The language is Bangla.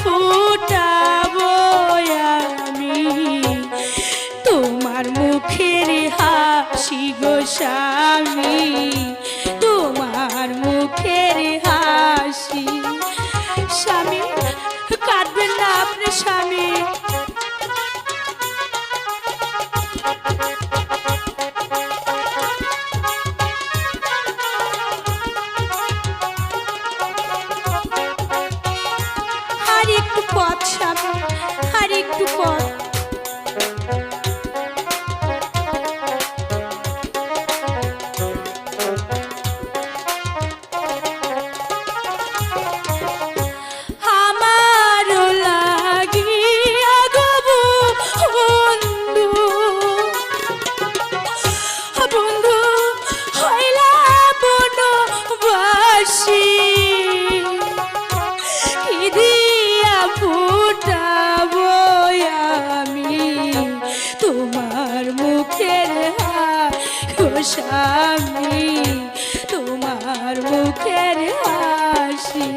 ফুটাবো আমি। তোমার মুখের হাসি গো স্বামী, তোমার মুখের হাসি। স্বামী, কাঁদবেন না আপনি স্বামী। পথ সামনে আর একটু পথ হাসি তোমার মুখের হাসি